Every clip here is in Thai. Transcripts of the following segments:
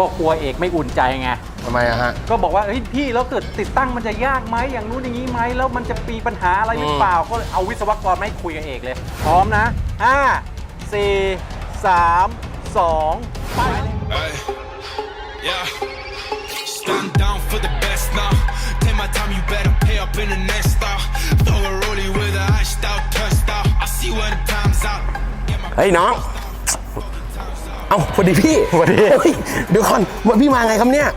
ก็กลัวเอกไม่อุ่นใจไง ทำไมอะฮะ ก็บอกว่าเฮ้ยพี่แล้วเกิดติดตั้งมันจะยากไหมอย่างนู้นอย่างนี้ไหมแล้วมันจะมีปัญหาอะไรหรือเปล่า ก็เลยเอาวิศวกรมาให้คุยกับเอกเลย พร้อมนะ 5 4 3 2 ไป Ay, yeah. Stand down for the best now. Take my time, you better pay up in the next star. Throw a rollie with a iced out, touched out. I see where the time's out. Get my เฮ้ยน้อง เอ้าสวัสดีพี่สวัสดี เฮ้ยเดี๋ยวก่อนวันพี่มาไงครับเนี่ย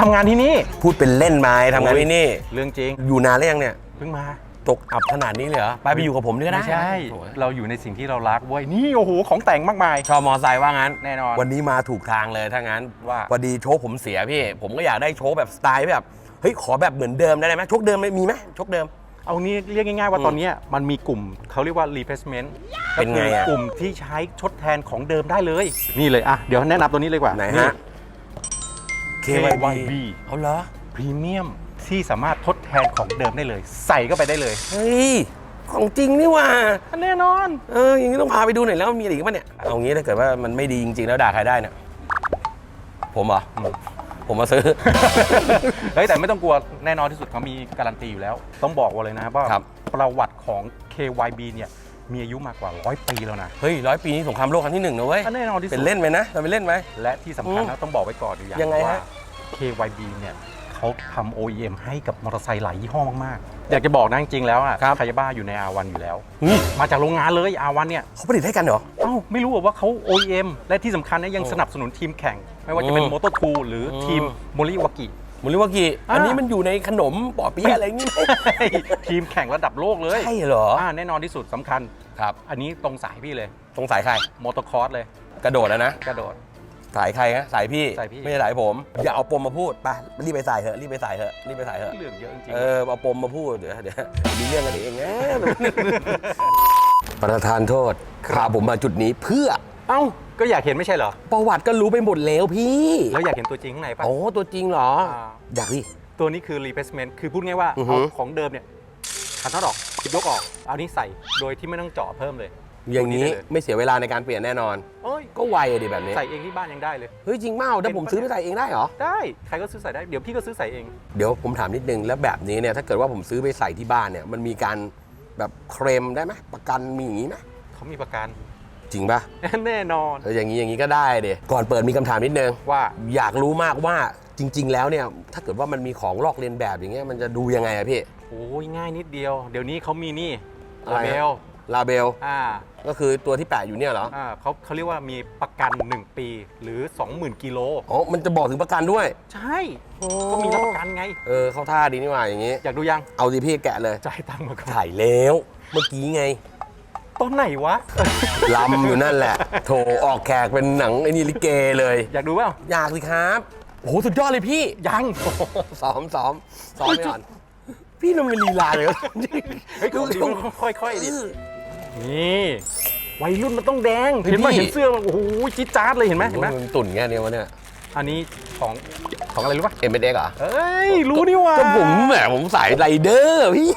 ทำงานที่นี่พูดเป็นเล่นไหมทำงานที่นี่ เรื่องจริงอยู่นานแล้วยังเนี่ย เพิ่งมาตกอับขนาดนี้เลยเหรอ ไปไปอยู่กับผมด้วยก็ได้ไม่ใช่โอ้ยเราอยู่ในสิ่งที่เรารักเว้ยนี่โอ้โหของแต่งมากมาย ชอบมอไซค์ว่างั้น แน่นอน วันนี้มาถูกทางเลยถ้างั้นว่าพอดีโชคผมเสียพี่ ผมก็อยากได้โชคแบบสไตล์แบบ เฮ้ย ขอแบบเหมือนเดิมได้ไหมโชคเดิมมีไหมโชคเดิม เอานี้เรียกง่ายๆว่าอืมตอนเนี้ยมันมีกลุ่มเขาเรียกว่า replacement เป็นไงอะก็คืกลุ่มที่ใช้ทดแทนของเดิมได้เลย นี่เลยอะเดี๋ยวแนะนำตัวนี้เลยดีกว่าไหนนี่ฮะ KYB เอาเหรอพรีเมียมที่สามารถทดแทนของเดิมได้เลย ใส่เข้าไปได้เลยเฮ้ยของจริงนี่หว่าแน่นอน เอออย่างนี้ต้องพาไปดูหน่อยแล้วมีอะไรอีกป่ะเนี่ยเอางี้ถ้าเกิดว่ามันไม่ดีจริง ๆ แล้วด่าใครได้เนี่ยผมเหรออ ผมมาซื้อ เฮ้ยแต่ไม่ต้องกลัวแน่นอนที่สุดเขามีการันตีอยู่แล้ว ต้องบอกว่าเลยนะครับว่าครับ ประวัติของ KYB เนี่ยมีอายุมากกว่า100ปีแล้วนะเฮ้ยร้อยปีนี้สงครามโลกครั้งที่หนึ่งนะเว้ยอันแน่นอนที่สุเป็ดนเล่นไหมนะเราเป็นเล่นไหม และที่สำคัญอืนะมต้องบอกไว้ก่อนอยู่อย่างยังไงว่า ฮะ KYB เนี่ยเขาทำ OEM ให้กับมอเตอร์ไซค์หลายยี่ห้อมากๆ อยากจะบอกนะจริงๆแล้วอะครับ คายาบ้าอยู่ใน R1 อยู่แล้ว เฮ้ยมาจากโรงงานเลย R1 เนี่ย เขาผลิตให้กันเหรอ เอ้าไม่รู้เหรอว่าเขา OEM และที่สำคัญนะยังโอ้สนับสนุนทีมแข่ง ไม่ว่าจะเป็นอืม โมโต2หรืออมทีมโมริวากิ มูลิวากิอ่าอันนี้มันอยู่ในขนมปอเปี๊ยะอะไรนี่ไหมทีมแข่งระดับโลกเลยใช่เหรออ่าแน่นอนที่สุดสำคัญ ครับ อันนี้ตรงสายพี่เลยสงสัยใคร มอเตอร์คอร์สเลย กระโดดแล้วนะ กระโดด สายใครนะสายพี่ สายพี่ ไม่ใช่สายผม อย่าเอาปมมาพูดไปรีบไปใส่เถอะรีบไปใส่เถอะรีบไปใส่เถอะเรื่องเยอะจริงเออเอาปมมาพูดเดี๋ยวเดี๋ยวมีเรื่องกันเองนะประธานโทษพาผมมาจุดนี้เพื่อๆเอ้าก็อยากเห็นไม่ใช่เหรอ ประวัติก็รู้ไปหมดแล้วพี่แล้วอยากเห็นตัวจริงข้างในปะ โอ้ตัวจริงเหรอ อ่า อยากดิ ตัวนี้คือ replacement คือพูดง่ายว่าอือฮึ เอาของเดิมเนี่ยขันน็อตออกยกออก เอานี้ใส่โดยที่ไม่ต้องเจาะเพิ่มเลย อย่างนี้ได้เลยไม่เสียเวลาในการเปลี่ยนแน่นอนเอ้ยก็ไวอะดิแบบนี้ ใส่เองที่บ้านยังได้เลย เฮ้ยจริงเปล่าถ้าผมซื้อไปใส่เองได้เหรอ ได้ใครก็ซื้อใส่ได้เดี๋ยวพี่ก็ซื้อใส่เอง เดี๋ยวผมถามนิดนึงแล้วแบบนี้เนี่ยถ้าเกิดว่าผมซื้อไปใส่ที่บ้านเนี่ยมันมีการแบบเคลมได้ไหมประกันมีอย่างนี้ไหมเขามีประกันจริงป่ะแน่นอนเอออย่างนี้อย่างนี้ก็ได้เดยก่อนเปิดมีคำถามนิดนึง ว่าอยากรู้มากว่าจริง ๆ แล้วเนี่ย ถ้าเกิดว่ามันมีของลอกเลียนแบบอย่างเงี้ยมันจะดูยังไงอะพี่ โอ้ยง่ายนิดเดียว เดี๋ยวนี้เขามีนี่อะไรลาฮะเบล ลาเบล อ่าก็คือตัวที่แปะอยู่เนี่ยเหรอ อ่าเขาเขาเรียกว่ามีประกัน 1 ปีหรือ 20,000 กิโล อ๋อ มันจะบอกถึงประกันด้วย ใช่ ก็มีรับประกันไง เออ เข้าท่าดีนี่หว่าอย่างงี้ อยากดูยังเอาสิพี่แกะเลย จ่ายตังค์มาก่อนถ่ายแล้ว เมื่อกี้ไง ตอนไหนวะ ลำอยู่นั่นแหละ โถออกแขกเป็นหนังไอ้นี่ลิเกเลย อยากดูเปล่าอยากสิครับ โอ้โห สุดยอดเลยพี่ ยังซ้อมซ้อมซ้อมไปก่อน พี่ทำไมลีลาเลย เฮ้ยของดีมันค่อยๆดิ เออ นี่วัยรุ่นมันต้องแดงเฮ้ยเห็นไหมพี่เห็นเสื้อมันโอ้โหจี๊ดจ๊าดเลยเห็นไหมเห็นไหมมันตุ่นแค่นี้วะเนี่ย อันนี้ของของอะไรรู้ป่ะเอ็มเอเหรอเอ้ยรู้นี่หว่าก็ผมแหมผมสายไรเดอร์พี่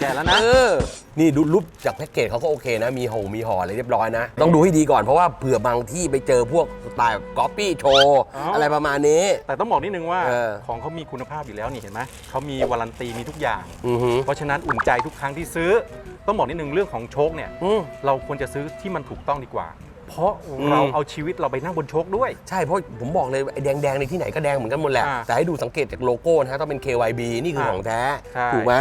แกะแล้วนะเออนี่ดูรูปจากแพ็กเกจเขาก็โอเคนะ มีห่มีห่ออะไรเรียบร้อยนะ ต้องดูให้ดีก่อนเพราะว่าเผื่อบางที่ไปเจอพวกสไตล์ก๊อปปี้โชว์อ๋อออะไรประมาณนี้ แต่ต้องบอกนิดนึงว่าเออของเขามีคุณภาพอยู่แล้วนี่เห็นไหมเขามีวารันตีมีทุกอย่างอือหือเพราะฉะนั้นอุ่นใจทุกครั้งที่ซื้อ ต้องบอกนิดนึงเรื่องของโชคเนี่ยอืม เราควรจะซื้อที่มันถูกต้องดีกว่า เพราะอืมเราเอาชีวิตเราไปนั่งบนโชคด้วย ใช่เพราะผมบอกเลยไอ้แดงๆในที่ไหนก็แดงเหมือนกันหมดแหละ อ่าแต่ให้ดูสังเกตจากโลโก้นะฮะต้องเป็น KYB นี่คืออ่าของแท้ ใช่ ถูกไหม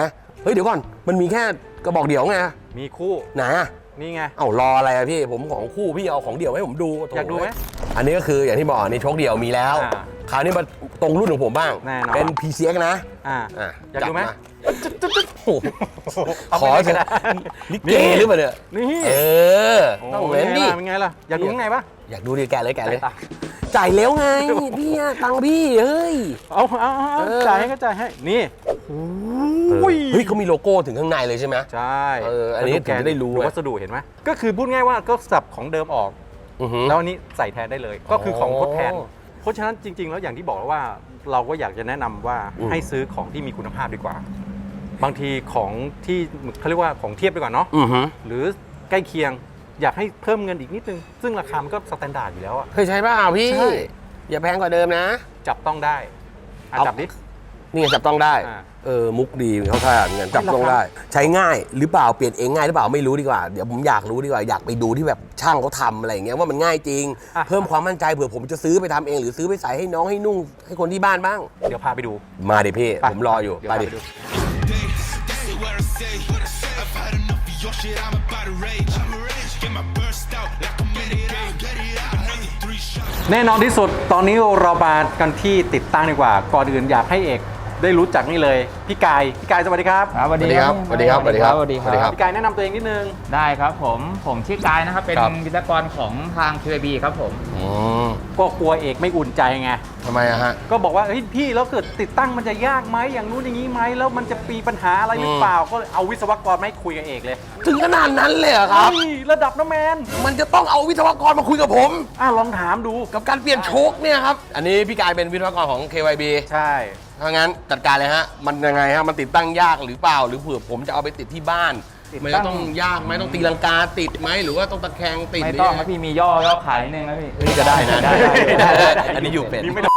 เฮ้ยเดี๋ยวก่อน มันมีแค่กระบอกเดี่ยวไงมีคู่ไหนอะนี่ไง เอ้ารออะไรอะพี่ผมของคู่พี่เอาของเดี่ยวให้ผมดูโถ่อยากดูไหมอันนี้ก็คืออย่างที่บอกนี่โชคเดี่ยวมีแล้ว อ่าคราวนี้มาตรงรุ่นของผมบ้าง แน่นอน เป็น PCX นะอ่า อะอยากดูไหมจั โอ้โหเอาขอไปเถเลยก็อะได้ลิเกหรือเปล่าเนี่ยนี่เออโต้องเว้นดิเป็นไงล่ะเป็นไงล่ะ อยากดูข้างในปะ อยากดูดิแกะเลยแกะเลย จ่ายตังค์ จ่ายแล้วไงพี่อะตังค์พี่เฮ้ย เอาเอาเอาเอาเออ จ่ายให้ก็จ่ายให้ นี่โอ้ยเฮ้ยเขามีโลโก้ถึงข้างในเลยใช่ไหม ใช่เอออันนี้แล้วถึงจะได้รู้ดูอะวัสดุเห็นไหมก็คือพูดง่ายว่าก็สับของเดิมออก อือหือ แล้วอันนี้ใส่แทนได้เลย ก็คือของทดแทนอ๋อเพราะฉะนั้นจริง ๆ แล้วอย่างที่บอกแล้วว่าเราก็อยากจะแนะนำว่าอืม ให้ซื้อของที่มีคุณภาพดีกว่า บางทีของที่เขาเรียกว่าของเทียบไปก่อนเนาะอือหือหรือใกล้เคียงอยากให้เพิ่มเงินอีกนิดนึง ซึ่งราคามันก็สแตนดาร์ดอยู่แล้วอะ เคยใช้เปล่าพี่ ใช่จอย่าแพงกว่าเดิมนะ จับต้องได้อะเอา จับดินี่ไงจับต้องได้ อ่า เออ มุกดีเขาท่าเหมือนกันจับต้องได้ ใช้ง่ายหรือเปล่าเปลี่ยนเองง่ายหรือเปล่าไม่รู้ดีกว่า เดี๋ยวผมอยากรู้ดีกว่าอยากไปดูที่แบบช่างเขาทำอะไรอย่างเงี้ยว่ามันง่ายจริง อะ เพิ่มความมั่นใจเผื่อผมจะซื้อไปทำเอง หรือซื้อไปใส่ให้น้องให้นุ่งให้คนที่บ้านบ้าง เดี๋ยวพาไปดูมาดิพี่ไปผมรออยู่ เดี๋วไปพาดิดู Day, this is where I say. I've had enough of your shit, I'm about to rage. Get my burst out like a minute out. Get it out. Another three shots. แน่นอนที่สุดตอนนี้เรามากันที่ติดตั้งดีกว่า ก่อนอื่นอยากให้เอก ได้รู้จักนี่เลยพี่กายพี่กายสวัสดีครับ ครับสวัสดีสวัสดีครับสวัสดีครับสวัสดีสวัสดีคครัรับบพี่กายแนะนำตัวเองนิดนึง ได้ครับผมผมชื่อกายนะครับ เป็นครับ วิศวกรของทาง QAB ครับผม อืมก็กลัวเอกไม่อุ่นใจไง ทำไมอะฮะ ก็บอกว่าเฮ้ยพี่แล้วเกิดติดตั้งมันจะยากไหมอย่างนู้นอย่างนี้ไหมแล้วมันจะมีปัญหาอะไรหรือเปล่าก็เอาวิศวกรมาให้คุยกับเอกเลยถึงขนาดนั้นเลยเหรอครับ เฮ้ยระดับน้ำแมนมันจะต้องเอาวิศวกรมาคุยกับผม อะลองถามดูกับการเปลี่ยนโชคเนี่ยครับ อันนี้พี่กายเป็นวิศวกรของ KYB ใช่ ถ้างั้นจัดการเลยฮะ มันยังไงฮะ มันติดตั้งยากหรือเปล่า หรือเผื่อผมจะเอาไปติดที่บ้านมันจะต้องยากไหมต้องตีลังกาติดไหมหรือว่าต้องตะแคงติดไม่หรืต้องยัครับพี่มีย่อย่อขายนิดนึงนะพี่นี่ก็ได้นะได้ได้ได้ได้อันนี้อยู่เป็นนี่ไม่ได้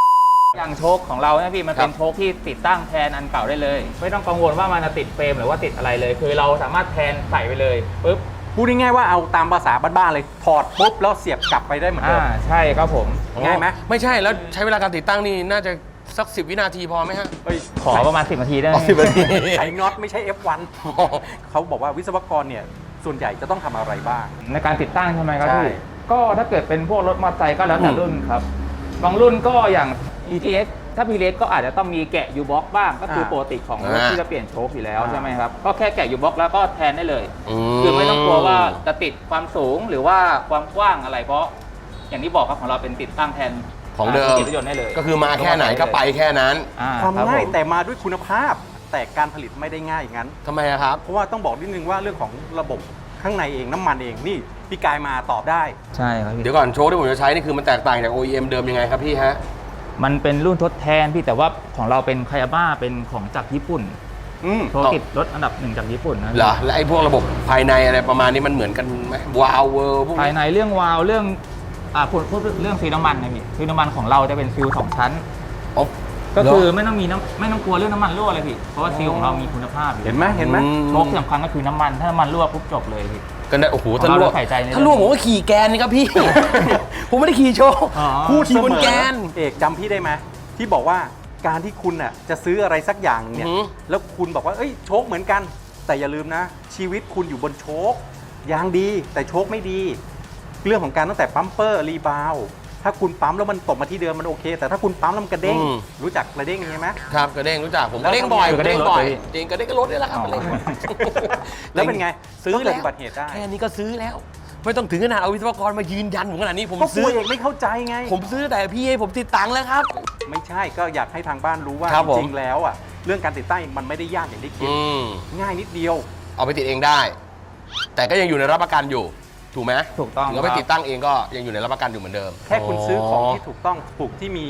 อย่างโชคของเราเนี่ยพี่มันเป็นครับ โชคที่ติดตั้งแทนอันเก่าได้เลย ไม่ต้องกังวลว่ามันจะติดเฟรมหรือว่าติดอะไรเลย คือเราสามารถแทนใส่ไปเลยปุ๊บพูดง่ายๆว่าเอาตามภาษาบ้านๆเลยถอดปุ๊บแล้วเสียบกลับไปได้เหมือนเดิอ่ามใช่ครับผมง่ายไหมไม่ใช่แล้วใช้เวลาการติดตั้งนี่น่าจะ สักสิวินาทีพอไหมฮะเอ้ยขอประมาณ 10นาทีได้ไหมอ๋อ10นาทีไอ้น็อตไม่ใช่ F1 เขาบอกว่าวิศวกรเนี่ย ส่วนใหญ่จะต้องทำอะไรบ้าง ในการติดตั้งใช่ไหมครับใช่พี่ก็ถ้าเกิดเป็นพวกรถมอเตอร์ไซค์ก็แล้วแต่อืม รุ่นครับ บางรุ่นก็อย่าง ETS ถ้า p ีเลสก็อาจจะต้องมีแกะ U-Box บ้าง ก็คือปกติของรถที่จะเปลี่ยนโชคอยู่แล้วใช่ไหมครับ ก็แค่แกะ U-Box แล้วก็แทนได้เลย คือไม่ต้องกลัวว่าจะติดความสูงหรือว่าความกว้างอะไรเพราะ อย่างที่บอกครับของเราเป็นติดตั้งแทน ของเดิม รถยนต์ได้เลยก็คือมาแค่ไหนก็ไปแค่นั้นอ่ความรับง่ายผแต่มาด้วยคุณภาพ แต่การผลิตไม่ได้ง่ายอย่างนั้น ทำไมอะครับ เพราะว่าต้องบอกนิดนึงว่าเรื่องของระบบข้างในเองน้ำมันเองนี่พี่กายมาตอบได้ ใช่ครับพี่เดี๋ยวก่อนโชว์ที่ผมจะใช้นี่คือมันแตกต่างจาก OEM เดิมยังไงครับพี่ฮะ มันเป็นรุ่นทดแทนพี่แต่ว่าของเราเป็นคายาบ้าเป็นของจากญี่ปุ่นอืมโชว์ติดรถอันดับหนึ่งจากญี่ปุ่นนะพี่ เหรอและไอ้พวกระบบภายในอะไรประมาณนี้มันเหมือนกันไหมวาล์วเวอร์พวกภายนี้ในเรื่องวาล์วเรื่อง อ่าพูดพูดเรื่องฟิลน้ำมันนะพี่ฟิลน้ำมันของเราจะเป็นฟิลสองชั้นอ๋อก็คือไม่ต้องมีน้ำไม่ต้องกลัวเรื่องน้ำมันรั่วเลยพี่เพราะว่าฟิลของเรามีคุณภาพอยู่เห็นไหมเห็นไหมอืโชคที่สำคัญก็คือน้ำมันถ้าน้ำมันรั่วปุ๊บจบเลยพี่ ก็ได้โอ้โหถ้าของล่เราวงใส่ใจในถ้าล่วงผมก็ขี่แกนนี่ครับพี่ ผมไม่ได้ขี่โชว์อ๋อพูดขี่บนแกน เอกจำพี่ได้ไหมที่บอกว่าการที่คุณน่ะจะซื้ออะไรสักอย่างเนี่ยอือหือ แล้วคุณบอกว่าเอ้ยโชคเหมือนกัน แต่อย่าลืมนะ ชีวิตคุณอยู่บนโชคยางดีแต่โชคไม่ดี เรื่องของการตั้งแต่ปั๊มเปอร์รีบาวถ้าคุณปั๊มแล้วมันตกมาที่เดิมมันโอเค แต่ถ้าคุณปั๊มแล้วมันกระเด้ง อืม รู้จักกระเด้งใช่ไหม ครับกระเด้งรู้จักผมแล้กวระเด้งบ่อยทำไงกระเด้งบ่อยกระเด้งรถเลยจริงกระเด้งก็รถนี่แหละครับอ๋อกระเด้งแล้วเป็นไงซื้อก็เกิแล้ดวอุบัติเหตุได้ แค่นี้ก็ซื้อแล้ว ไม่ต้องถึงขนาดเอาวิศวกรมายืนยันผมขนาดนี้ผมก็กซื้ลัอวเอกไม่เข้าใจไง ผมซื้อแต่พี่ให้ผมติดตังค์แล้วครับ ไม่ใช่ก็อยากให้ทางบ้านรู้ว่าครับผม จริงๆแล้วอะเรื่องการติดตั้งมันไม่ได้ยากอย่างที่คิดอืมง่ายนิดเดียว เอาไปติดเองได้ แต่ก็ยังอยู่ในรับประกันอยู่ ถูกไหมถูกต้องถึงเอาไปครับ ติดตั้งเองก็ยังอยู่ในรับประกันอยู่เหมือนเดิมแค่คุณซื้อของที่ถูกต้องถูกที่มี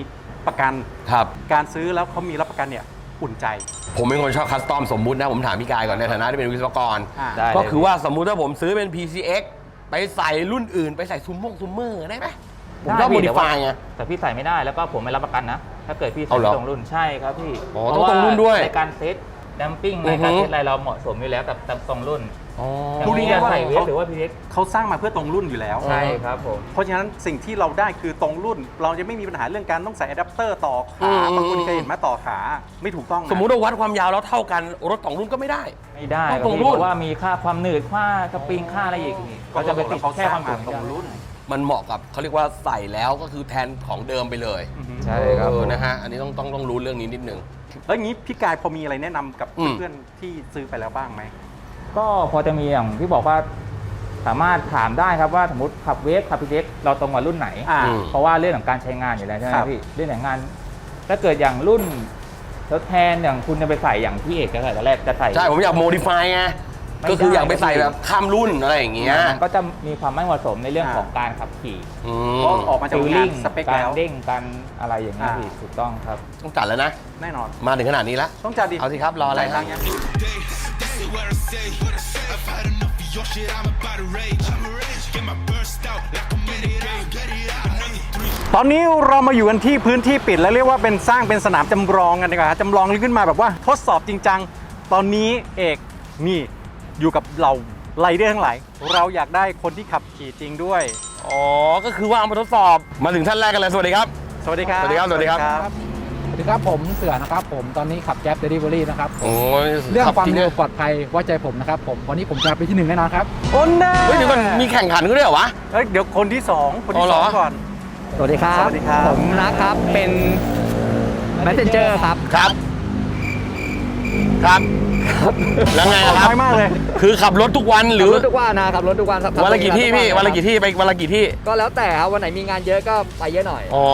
ประกัน ครับ การซื้อแล้วเขามีรับประกันเนี่ยอุ่นใจ ผมเป็นคนชอบคัสตอมสมมุตินะ ผมถามพี่กายก่อนในฐานะที่เป็นวิศวกร อ่า ได้ ก็เลยคือว่าสมมุติถ้าผมซื้อเป็น PCX ไปใส่รุ่นอื่น ไปใส่ซูมมงซูมเมอร์ได้ไหมผมชอบโมดิฟายไง แต่พี่ใส่ไม่ได้แล้วก็ผมไม่รับประกันนะ ถ้าเกิดพี่ใส่เอาเหรอไม่ตรงรุ่นใช่ครับพี่อ๋อเพต้องราะตรงรุ่นด้วย ในการเซต ดัมปิ้งอืในอฮึการเซตอะไรเราเหมาะสมอยู่แล้วกับตรงรุ่นอ๋ออย่างพูดพี่ง่ายๆว่าจะใส่เวฟเขาหรือว่าพีเล็กเขาสร้างมาเพื่อตรงรุ่นอยู่แล้ว ใช่ครับผม เพราะฉะนั้นสิ่งที่เราได้คือตรงรุ่น เราจะไม่มีปัญหาเรื่องการต้องใส่อะแดปเตอร์ต่ออืขามบางคนเคยเห็นไหมต่อขาไม่ถูกต้องนะ สมมุติว่าวัดความยาวแล้วเท่ากันรถสองรุ่นก็ไม่ได้ ไม่ได้ต้องครับตรงพี่รุ่น เพราะว่ามีค่าความหนืดค่าสปริงค่าอะไรอีกก็จะไปติดเขาแค่สร้าควางมมาสูงตรงรุ่น มันเหมาะกับเขาเรียกว่าใส่แล้วก็คือแทนของเดิมไปเลยใช่ครับเอผอมนะฮะอันนี้ต้องต้องต้องรู้เรื่องนี้นิดนึง แล้วอย่างนี้พี่กายพอมีอะไรแนะนำกับอืม เพื่อนๆที่ซื้อไปแล้วบ้างไหม ก็พอจะมีอย่างที่บอกว่าสามารถถามได้ครับว่าสมมติขับเวฟขับพีเล็กเราตรงกับรุ่นไหน อ่า อืม เพราะว่าเรื่องของการใช้งานอยู่แล้วใช่ไหมครับพี่เรื่องของงาน ถ้าเกิดอย่างรุ่นทดแทนอย่างคุณจะไปใส่อย่างพี่เอกจะใส่ตอนแรกจะใส่ใช่ผมอยากโมดิฟายไง ไม่ก็คือได้อยากไปใส่แบบข้ามรุ่นอะไรอย่างเงี้ย มันก็จะมีความไม่เหมาะสมในเรื่องอ่า ของการขับขี่อืก็มออกมาจากฟิลงานลิ่งสเปคการแล้วเด้งการอะไรอย่างเงี้ยอ่า พี่ถูกต้องครับ ต้องจัดแล้วนะ แน่นอน มาถึงขนาดนี้แล้ว ต้องจัดดิเอาสิครับรออะไรจ่ายคตัรับงค์ยัง Day, this is where I say. I've had enough of your shit, I'm about to rage. Get my burst out like a minute out. Get it out. Another three. ตอนนี้เรามาอยู่กันที่พื้นที่ปิด แล้วเรียกว่าเป็นสร้างเป็นสนามจำลองกันดีกว่าจำลองขึ้นมาแบบว่าทดสอบจริงจัง ตอนนี้เอกนี่ อยู่กับเราไรเดอร์ทั้งหลายเราอยากได้คนที่ขับขี่จริงด้วย อ๋อ ก็คือว่าเอามาทดสอบ มาถึงท่านแรกกันเลย สวัสดีครับ สวัสดีครับ สวัสดีครับ สวัสดีครับ สวัสดีครับผมเสือนะครับผมตอนนี้ขับแก๊ปเดลิเวอรี่นะครับโอ้ยเรื่องขับความจเร็วอะปลอดภัยไว้ใจผมนะครับผมวันนี้ผมจะเป็นที่หนึ่งแน่นอนครับโอ้แน่เฮ้ยเดี๋ยวก่อนมีแข่งขันก็ด้วยเหรอวะเอ้ยเดี๋ยวคนที่สองคนอ๋ที่อเหสรอองก่อน สวัสดีครับ สวัสดีครับ ผมนะครับเป็น Messenger ครับ ครับ ครับ แล้วไงอะครับ น้อยมากเลยคือขับรถทุกวันหรือขับรถทุกวันนะขับรถทุกวันครับวันละกี่ที่พี่ วันละกี่ที่ไปวันละกี่ที่ ก็แล้วแต่ครับวันไหนมีงานเยอะก็ไปเยอะหน่อย อ๋อ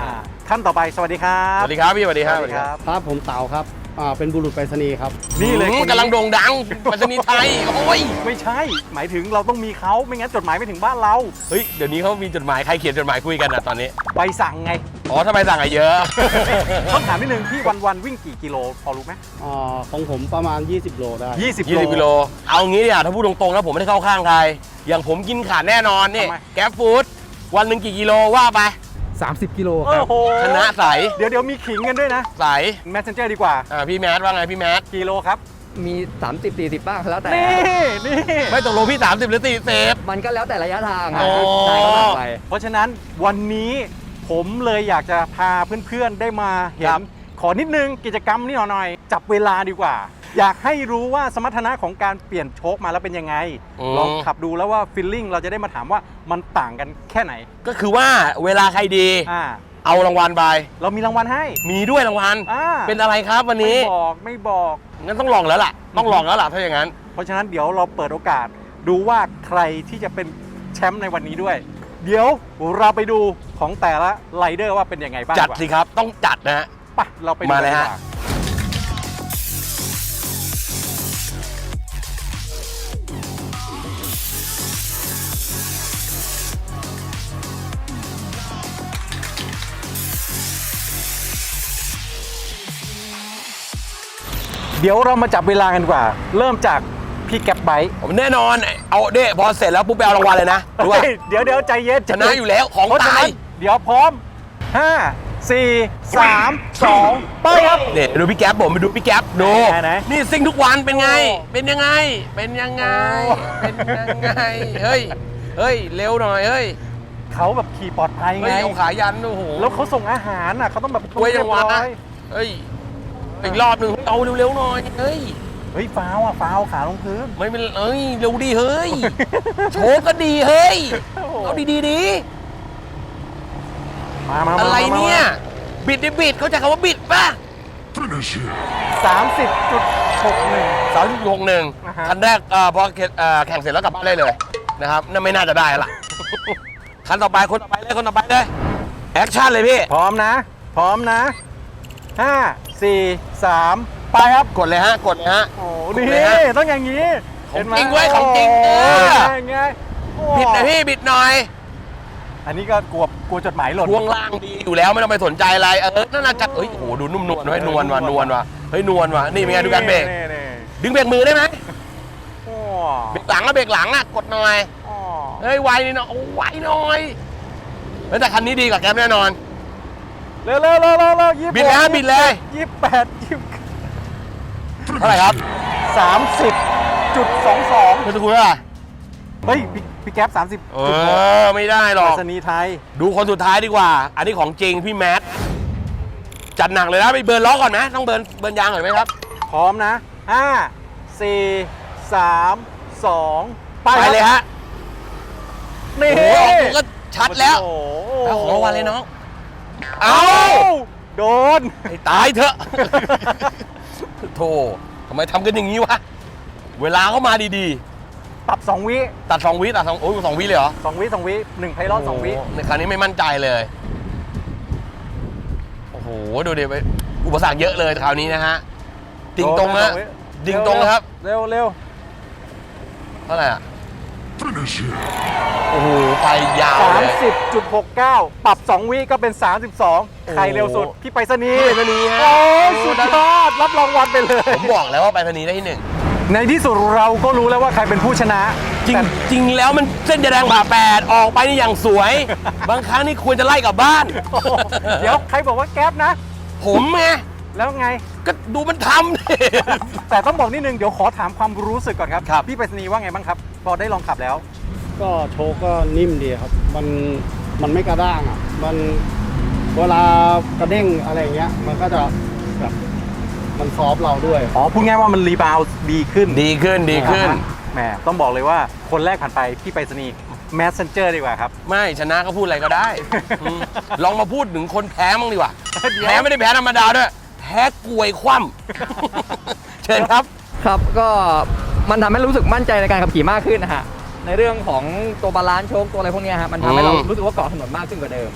อ่าท่านต่อไปสวัสดีครัสบ วัสดีครับพี่สวัสดีครับสวัสดีครับครับผมเต๋าครับ อ่าเป็นบุรุษไปรษณีย์ครับ นี่เลยอืมคนนี้กำลังโด่งดังปัตตานีไทย โอ้ย ไม่ใช่ หมายถึงเราต้องมีเขาไม่งั้นจดหมายไม่ถึงบ้านเรา เฮ้ย เดี๋ยวนี้เขามีจดหมายใครเขียนจดหมายคุยกันอะตอนนี้ ไปสั่งไง อ๋อทำไมสั่งอะเยอะ ต้องถามนิดนึงพี่วันวันๆวิ่งกี่กิโลพอรู้ไหมอ่าของผมประมาณ 20 โลได้ยี่สิบ20กิโล เอางี้เนี่ยถ้าพูดตรงๆแล้วผมไม่ได้เข้าข้างใคร อย่างผมกินขาดแน่นอนนี่ทำไม แก๊ปฟู้ดวันหนึ่งกี่กิโลว่าไป 30 กิโลคโอ้รับโหคณะใสเดี๋ยวเดี๋ยวมีขิงกันด้วยนะใส Messenger ดีกว่า อ่าพี่แมทว่าไงพี่แมทกิโลครับ มี 30 40 บ้างแล้วแต่ นี่นี่ไม่ตกลงพี่ 30 หรือ40มันก็แล้วแต่ระยะทางอ๋อะอใช่ก็ต่างไป เพราะฉะนั้นวันนี้ผมเลยอยากจะพาเพื่อนๆได้มาเห็ครันบขอนิดนึงกิจกรรมนี่หน่อย จับเวลาดีกว่า อยากให้รู้ว่าสมรรถนะของการเปลี่ยนโชคมาแล้วเป็นยังไงลองขับดูแล้วว่าฟีลลิ่งเราจะได้มาถามว่ามันต่างกันแค่ไหนก็คือว่าเวลาใครดี อ่าเอารางวัลไป เรามีรางวัลให้มีด้วยรางวัล อ่าเป็นอะไรครับวันไม่นี้ บอกไม่บอก งั้นต้องลองแล้วล่ะ ต้องลองแล้วล่ะถ้าอย่างนั้น เพราะฉะนั้นเดี๋ยวเราเปิดโอกาสดูว่าใครที่จะเป็นแชมป์ในวันนี้ด้วย เดี๋ยวเราไปดูของแต่ละไรเดอร์ว่าเป็นยังไงบ้างจัดกว่าสิครับ ต้องจัดนะฮะ ไปเราไปดูมาเลยฮะ กันดีกว่า เดี๋ยวเรามาจับเวลากันดีกว่า เริ่มจากพี่แก๊ปไบค์ผมแน่นอนเอาเด้พอเสร็จแล้วปุ๊บไปเอารางวัลเลยนะรู้ป่ะเฮ้ยเดี๋ยวเดี๋ยวใจเย็นชนะอยู่แล้วของเพราะฉะตานั้ยนเดี๋ยวพร้อม 5 4 3 2 ไปครับ เนี่ยดูพี่แก๊ปผมไปดูพี่แก๊ปดูไหนไหน นี่ซิ่งทุกวันเป็นไงโอ้เป็นยังไง เป็นยังไงโอ้เป็นยังไงเฮ้ยเฮ้ยเร็วหน่อยเฮ้ยเขาแบบขี่ปลอดภัยเฮ้ไงยเอาขายันโอ้โห แล้วเขาส่งอาหารอะเขาต้องแบบเว้ยจังหวะเรียบร้อยเฮ้ย อีกรอบหนึ่งเอาเร็วๆหน่อยเฮ้ยเฮ้ยฟาวอะฟาวขาลงพื้น ไม่เป็นเอ้ยเร็วดีเฮ้ย โชว์ก็ดีเฮ้ยโอ้โห เอาดีๆดีมามามาอะไรเนี่ย บิดดิบิดเขาใจะคำว่าบิดป่ะสามสิบจุดหกหนึ่ง สามสิบหกหนึ่งอ่าฮะ คันแรกเอ่อพอแข่งเอ่อแข่งเสร็จแล้วกลับบ้านได้เลยนะครับนั่นไม่น่าจะได้ละ คันต่อไปคนต่อไปเลยคนต่อไปเลย แอคชั่นเลยพี่ พร้อมนะ พร้อมนะห้า สี่สามไปครับ กดเลยฮะ กดเลยฮะ โอ้โหนี่เลยฮะต้องอย่างนี้ของห็นไหมจริงเว้ยของจริงโอ้เออ ไงไงโอ้บิดหน่อยพี่บิดหน่อยอันนี้ก็กลัวกลัวจดหมายหล่นช่วงล่างดีอยู่แล้วไม่ต้องไปสนใจอะไรเออนั่นน่าจะเฮ้ยโอ้โหดูนุ่มนวลเฮ้ยนวลว่ะนวลว่ะเฮ้ยนวลว่ะนี่เป็นไงดูการเบรกนี่นี่ดึงเบรกมือได้ไหมโอ้เบรกหลังอะเบรกหลังอะกดหน่อย โอ้ เฮ้ยไวหน่อยโอ้ไวหน่อยเฮ้ยแต่คันนี้ดีกว่าแกมแน่นอน เร็วเร็วเร็วเร็วเร็วยี่สิบบิดเลยฮะบิดเลย ยี่สิบแปดยี่สิบเท่าไหร่ครับสามสิบจุดสองสองคุณจะคุยว่าเฮ้ยพี่พี่แก๊ปสามสิบเออไม่ได้หรอก สนีย์ไทย ดูคนสุดท้ายดีกว่า อันนี้ของจริงพี่แมท จัดหนักเลยนะไปเบิร์นล้อก่อนไหมต้องเบิร์นเบิร์นยางก่อนไหมครับ พร้อมนะห้าสี่สามสองไปไปเลยฮะนี่โอ้โหออกตัวก็ชัดแล้วโอ้โหแล้วของรางวัลเลยน้อง เอ้าเอ้าโดน ให้ตายเถอะ โธ่ทำไมทำกันอย่างนี้วะ เวลาเขามาดีปรับสองวิๆ ตัดสองวิตัดสองโอ้ยสองวิเลยเหรอสองวิสองวิหนึ่งไพลอตสองวิโโหในคราวนี้ไม่มั่นใจเลย โอ้โห ดูดิไปอุปสรรคเยอะเลยคราวนี้นะฮะดิ่งตรงนะโดนไปสอวิดิ่งตรงนะครับ เร็วเร็วเท่าไหร่อะ โอ้โหไปยาวสามเลยสิบจุดหกเก้าปรับสองวิก็เป็นสามสิบสองใครเร็วสุด พี่ไปรษณีย์ไปรษณีย์ฮะ โอ้ยสุดยอด รับรางวัลไปเลย ผมบอกแล้วว่าไปทางนี้ได้ที่หนึ่งในที่สุดเราก็รู้แล้วว่าใครเป็นผู้ชนะจริงแต่จริงแล้วมันเส้นจะแดงผ่าแปดออกไปนี่อย่างสวย บางครั้งนี่ควรจะไล่กลับบ้านโอ้โหเดี๋ยว ใครบอกว่าแก๊ปนะ ผมไง แล้วไง ก็ดูมันทำดิ แต่ต้องบอกนิดนึง เดี๋ยวขอถามความรู้สึกก่อนครับ ครับ พี่ไปรษณีย์ว่าไงบ้างครับ พอได้ลองขับแล้ว ก็โชว์ก็นิ่มดีครับ มันมันไม่กระด้างอะ มันเวลากระเด้งอะไรอย่างเงี้ย มันก็จะแบบมันซอฟต์เราด้วย อ๋อ พูดง่ายว่ามันรีบาวด์ดีขึ้นดีขึ้นดีขึ้น แหมต้องบอกเลยว่าคนแรกผ่านไปพี่ไปรษณีย์แมสเซนเจอร์ดีกว่าครับ ไม่ชนะก็พูดอะไรก็ได้อืมลองมาพูดถึงคนแพ้มั้างดีกว่า เดี๋ยว แพ้ไม่ได้แพ้ธรรมดาด้วยแพ้กลวยคว่ำ เชิญครับ ครับก็มันทำให้รู้สึกมั่นใจในการขับขี่มากขึ้นนะฮะในเรื่องของตัวบาลานซ์โชคตัวอะไรพวกเนี้ยฮะมันทำให้เราอืม รู้สึกว่าเกาะถนนมากขึ้นกว่าเดิม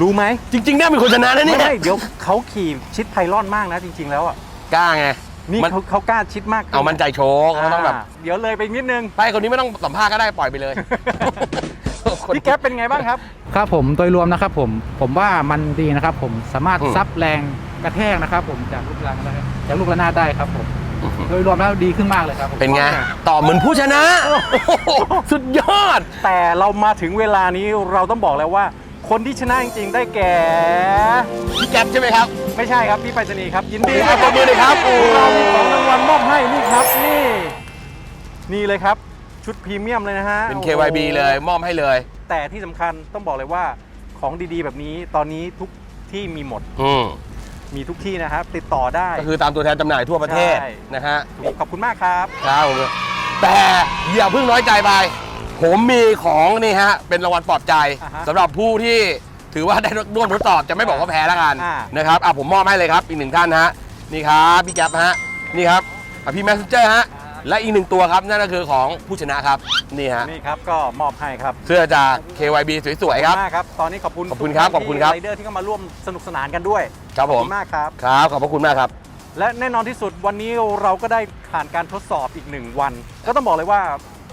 รู้ไหมจริงๆเนี่ยเป็นคนชนะนะไม่เนี่ยใช่เดี๋ยวเขาขี่ชิดไพลอนมากนะจริง ๆ แล้วอะกล้าไง นี่มัน เขาเขากล้าชิดมากขึ้เอามันใจโชว์เขาต้องแบบาเดี๋ยวเลยไปนิดนึง ไปคนนี้ไม่ต้องสัมภาษณ์ก็ได้ปล่อยไปเลย พี่แก๊ปเป็นไงบ้างครับ ครับผมโดยรวมนะครับผมผมว่ามันดีนะครับผมสามารถอืมซับแรง กระแทกนะครับ ผมจากลูกระนาดจากลูกระนาดได้ครับผมโดยรวมแล้วดีขึ้นมากเลยครับผมเป็นไง ตอบเหมือนผู้ชนะโอ้โหสุดยอด แต่เรามาถึงเวลานี้เราต้องบอกแล้วว่า คนที่ชนะจริงๆ ได้แก่ พี่แก๊ปใช่ไหมครับ ไม่ใช่ครับ พี่ไปรษณีย์ครับ ยินดีอะปรบมือเลยครับโอ้เรามีของรางวัลมอบให้นี่ครับนี่ นี่เลยครับ ชุดพรีเมียมเลยนะฮะเป็นโอ้โห KYB เลย มอบให้เลยแต่ที่สำคัญต้องบอกเลยว่าของดีๆ แบบนี้ตอนนี้ทุกที่มีหมด อืม มีทุกที่นะครับ ติดต่อได้ก็คือตามตัวแทนจำหน่ายทั่วประเทศใช่นะฮะขอบคุณมากครับ ครับผมแต่อย่าเพิ่งน้อยใจไป ผมมีของนี่ฮะ เป็นรางวัลปลอบใจอ่าฮะสำหรับผู้ที่ถือว่าได้ร่วมทดสอบจะไม่บอกว่าแพ้แล้วกันอ่านะครับอะผมมอบให้เลยครับ อีกหนึ่งท่านฮะ นี่ครับ พี่แก๊ปฮะ นี่ครับอะพี่แมสเซนเจอร์ฮะ และอีกหนึ่งตัวครับนั่นก็คือของผู้ชนะครับนี่ฮะนี่ครับก็มอบให้ครับเสื้อจาก KYB สวยๆครับขอณมากครับตอนนี้ขอบคุณขอบคุณครับทุกขอบคุณครับไรเดอร์ที่เข้ามาร่วมสนุกสนานกันด้วยครับขผอบมคุณมากครับครับขอบพระคุณมากครับ และแน่นอนที่สุดวันนี้เราก็ได้ผ่านการทดสอบอีกหนึ่งวัน ก็ต้องบอกเลยว่า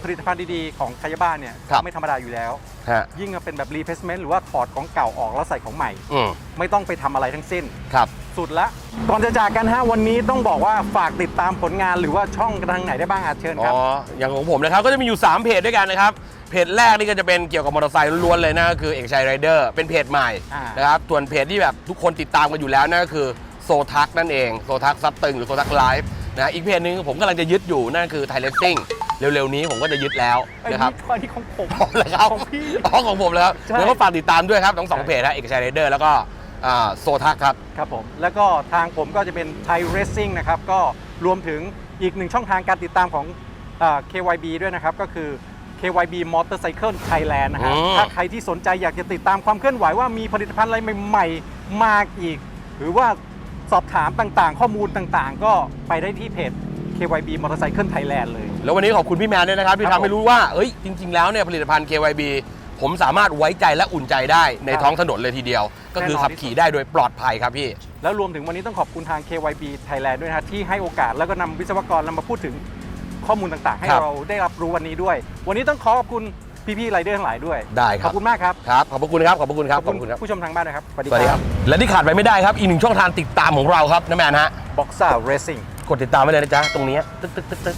ผลิตภัณฑ์ดีๆของคายาบ้านเนี่ยครับไม่ธรรมดาอยู่แล้วฮะยิ่งเป็นแบบ replacement หรือว่าถอดของเก่าออกแล้วใส่ของใหม่อืมไม่ต้องไปทำอะไรทั้งสิ้นครับ สุดละก่อนจะจากกันฮะวันนี้ต้องบอกว่าฝากติดตามผลงานหรือว่าช่องทางไหนได้บ้างอาเชิญอ๋ครับออย่างของผมนะครับ ก็จะมีอยู่ 3 เพจด้วยกันนะครับ เพจแรกนี่ก็จะเป็นเกี่ยวกับมอเตอร์ไซค์ล้วนๆเลยนะก็คือเอกชัยไรเดอร์เป็นเพจใหม่อ่าน นะครับ ส่วนเพจที่แบบทุกคนติดตามกันอยู่แล้วนั่นก็คือโซทักนั่นเอง โซทักซับตึงหรือโซทักไลฟ์นะ อีกเพจหนึงผมกำลังจะยึดอยู่นั่นคือไทยเลสซิ่งเร็วๆนี้ผมก็จะยึดแล้วนะครับอันนี้ของผมของเลยครับของพี่ อ๋อของผมแล้วใช่แล้วก็ฝากติดตามด้วยครับทั้งสองเพจนะเอกชัยไรเดอร์แล้วก็อ่า โซทักครับ ครับผม แล้วก็ทางผมก็จะเป็น Thai Racing นะครับ ก็รวมถึงอีกหนึ่งช่องทางการติดตามของอ่า KYB ด้วยนะครับ ก็คือ KYB Motorcycle Thailand นะฮะอืม ถ้าใครที่สนใจอยากจะติดตามความเคลื่อนไหวว่ามีผลิตภัณฑ์อะไรใหม่ๆ มาอีก หรือว่าสอบถามต่างๆ ข้อมูลต่างๆ ก็ไปได้ที่เพจ KYB Motorcycle Thailand เลย แล้ววันนี้ขอบคุณพี่แมนด้วยนะครับ ที่ครับทำให้รู้ว่าเอ้ยจริง ๆ แล้วเนี่ยผลิตภัณฑ์ KYB ผมสามารถไว้ใจและอุ่นใจได้ในครับท้องถนนเลยทีเดียว ก็คือแน่นอนขับขี่ได้โดยปลอดภัยครับพี่ แล้วรวมถึงวันนี้ต้องขอบคุณทาง KYB Thailand ด้วยนะฮะที่ให้โอกาสแล้วก็นำวิศวกรนำมาพูดถึงข้อมูลต่างๆ ให้ครับ เราได้รับรู้วันนี้ด้วย วันนี้ต้องขอขอบคุณพี่ๆไรเดอร์ทั้งหลายด้วย ได้ครับขอบคุณมากครับครับ ขอบพระคุณครับ ขอบพระคุณครับ ขอบคุณครับ ผู้ชมทางบ้านนะครับสวัสดีครับ และที่ขาดไปไม่ได้ครับ อีกหนึ่งช่องทางติดตามของเราครับน้าแมนฮะ บ็อกซ่าเรซิ่ง กดติดตามไว้เลยนะจ๊ะ ตรงนี้ตึ๊กตึ๊กตึ๊กตึ๊ก